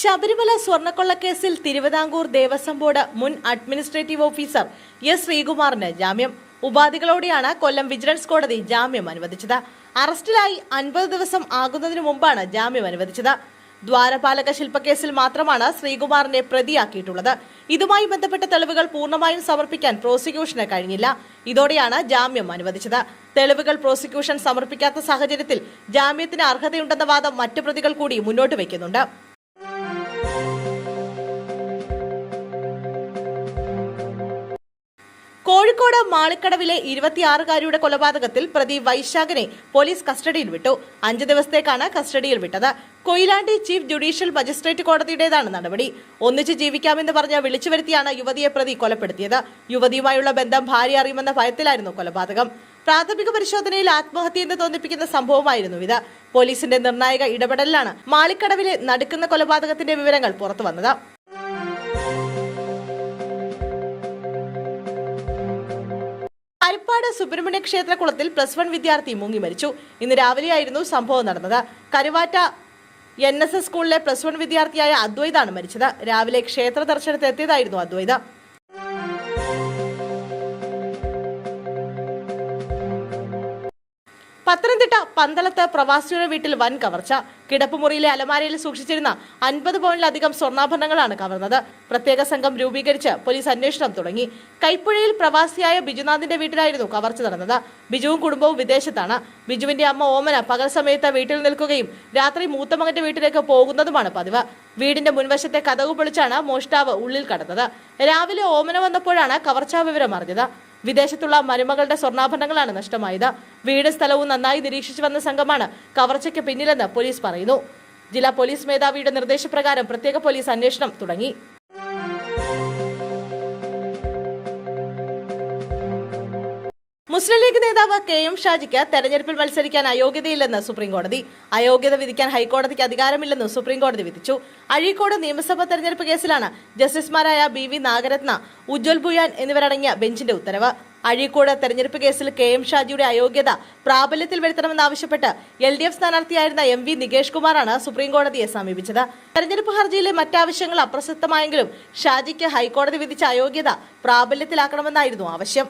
ശബരിമല സ്വർണക്കൊള്ളക്കേസിൽ തിരുവിതാംകൂർ ദേവസ്വം ബോർഡ് മുൻ administrative officer S ശ്രീകുമാറിന് ജാമ്യം. ഉപാധികളോടെയാണ് കൊല്ലം വിജിലൻസ് കോടതി ജാമ്യം അനുവദിച്ചത്. അറസ്റ്റിലായി അൻപത് ദിവസം ആകുന്നതിനു മുമ്പാണ് ജാമ്യം അനുവദിച്ചത്. ദ്വാരപാലക ശില്പക്കേസിൽ മാത്രമാണ് ശ്രീകുമാറിനെ പ്രതിയാക്കിയിട്ടുള്ളത്. ഇതുമായി ബന്ധപ്പെട്ട തെളിവുകൾ പൂർണമായും സമർപ്പിക്കാൻ പ്രോസിക്യൂഷന് കഴിഞ്ഞില്ല. ഇതോടെയാണ് ജാമ്യം അനുവദിച്ചത്. തെളിവുകൾ പ്രോസിക്യൂഷൻ സമർപ്പിക്കാത്ത സാഹചര്യത്തിൽ ജാമ്യത്തിന് അർഹതയുണ്ടെന്ന വാദം മറ്റു പ്രതികൾ കൂടി മുന്നോട്ട് വയ്ക്കുന്നുണ്ട്. കോഴിക്കോട് മാളിക്കടവിലെ ഇരുപത്തിയാറുകാരിയുടെ കൊലപാതകത്തിൽ പ്രതി വൈശാഖനെ പോലീസ് കസ്റ്റഡിയിൽ വിട്ടു. അഞ്ച് ദിവസത്തേക്കാണ് കസ്റ്റഡിയിൽ വിട്ടത്. കൊയിലാണ്ടി ചീഫ് ജുഡീഷ്യൽ മജിസ്ട്രേറ്റ് കോടതിയുടേതാണ് നടപടി. ഒന്നിച്ച് ജീവിക്കാമെന്ന് പറഞ്ഞ് വിളിച്ചു വരുത്തിയാണ് യുവതിയെ പ്രതി കൊലപ്പെടുത്തിയത്. യുവതിയുമായുള്ള ബന്ധം ഭാര്യ അറിയുമെന്ന ഭയത്തിലായിരുന്നു കൊലപാതകം. പ്രാഥമിക പരിശോധനയിൽ ആത്മഹത്യയെന്ന് തോന്നിപ്പിക്കുന്ന സംഭവമായിരുന്നു ഇത്. പോലീസിന്റെ നിർണായക ഇടപെടലിലാണ് മാളിക്കടവിലെ നടുക്കുന്ന കൊലപാതകത്തിന്റെ വിവരങ്ങൾ പുറത്തുവന്നത്. ഹരിപ്പാട് സുബ്രഹ്മണ്യ ക്ഷേത്ര കുളത്തിൽ പ്ലസ് വൺ വിദ്യാർത്ഥി മുങ്ങി മരിച്ചു. ഇന്ന് രാവിലെയായിരുന്നു സംഭവം നടന്നത്. കരുവാറ്റ എൻ എസ് എസ് സ്കൂളിലെ പ്ലസ് വൺ വിദ്യാർത്ഥിയായ അദ്വൈതാണ് മരിച്ചത്. രാവിലെ ക്ഷേത്ര ദർശനത്തിന് എത്തിയതായിരുന്നു അദ്വൈത. പത്തനംതിട്ട പന്തളത്ത് പ്രവാസിയുടെ വീട്ടിൽ വൻ കവർച്ച. കിടപ്പുമുറിയിലെ അലമാരയിൽ സൂക്ഷിച്ചിരുന്ന അൻപത് പോയിന്റിലധികം സ്വർണാഭരണങ്ങളാണ് കവർന്നത്. പ്രത്യേക സംഘം രൂപീകരിച്ച് പോലീസ് അന്വേഷണം തുടങ്ങി. കൈപ്പുഴയിൽ പ്രവാസിയായ ബിജുനാഥിന്റെ വീട്ടിലായിരുന്നു കവർച്ച നടന്നത്. ബിജുവും കുടുംബവും വിദേശത്താണ്. ബിജുവിന്റെ അമ്മ ഓമന പകൽ സമയത്ത് വീട്ടിൽ നിൽക്കുകയും രാത്രി മൂത്തമകന്റെ വീട്ടിലേക്ക് പോകുന്നതുമാണ് പതിവ്. വീടിന്റെ മുൻവശത്തെ കഥകു പൊളിച്ചാണ് മോഷ്ടാവ് ഉള്ളിൽ കടന്നത്. രാവിലെ ഓമന വന്നപ്പോഴാണ് കവർച്ചാ വിവരം അറിഞ്ഞത്. വിദേശത്തുള്ള മരുമകളുടെ സ്വർണാഭരണങ്ങളാണ് നഷ്ടമായത്. വീട് സ്ഥലവും നന്നായി നിരീക്ഷിച്ചു വന്ന സംഘമാണ് കവർച്ചയ്ക്ക് പിന്നിലെന്ന് പോലീസ് പറയുന്നു. ജില്ലാ പോലീസ് മേധാവിയുടെ നിർദ്ദേശപ്രകാരം പ്രത്യേക പോലീസ് അന്വേഷണം തുടങ്ങി. മുസ്ലിം ലീഗ് നേതാവ് കെ എം ഷാജിക്ക് തെരഞ്ഞെടുപ്പിൽ മത്സരിക്കാൻ അയോഗ്യതയില്ലെന്ന് സുപ്രീംകോടതി. അയോഗ്യത വിധിക്കാൻ ഹൈക്കോടതിക്ക് അധികാരമില്ലെന്ന് സുപ്രീംകോടതി വിധിച്ചു. അഴീക്കോട് നിയമസഭാ തെരഞ്ഞെടുപ്പ് കേസിലാണ് ജസ്റ്റിസുമാരായ ബി വി നാഗരത്ന ഉജ്ജ്വൽ ഭുയാൻ എന്നിവരടങ്ങിയ ബെഞ്ചിന്റെ ഉത്തരവ്. അഴീക്കോട് തെരഞ്ഞെടുപ്പ് കേസിൽ കെ എം ഷാജിയുടെ അയോഗ്യത പ്രാബല്യത്തിൽ വരുത്തണമെന്നാവശ്യപ്പെട്ട് എൽ ഡി എഫ് സ്ഥാനാർത്ഥിയായിരുന്ന എം വി നികേഷ് കുമാറാണ് സുപ്രീംകോടതിയെ സമീപിച്ചത്. തെരഞ്ഞെടുപ്പ് ഹർജിയിലെ മറ്റാവശ്യങ്ങൾ അപ്രസക്തമായെങ്കിലും ഷാജിക്ക് ഹൈക്കോടതി വിധിച്ച അയോഗ്യത പ്രാബല്യത്തിലാക്കണമെന്നായിരുന്നു ആവശ്യം.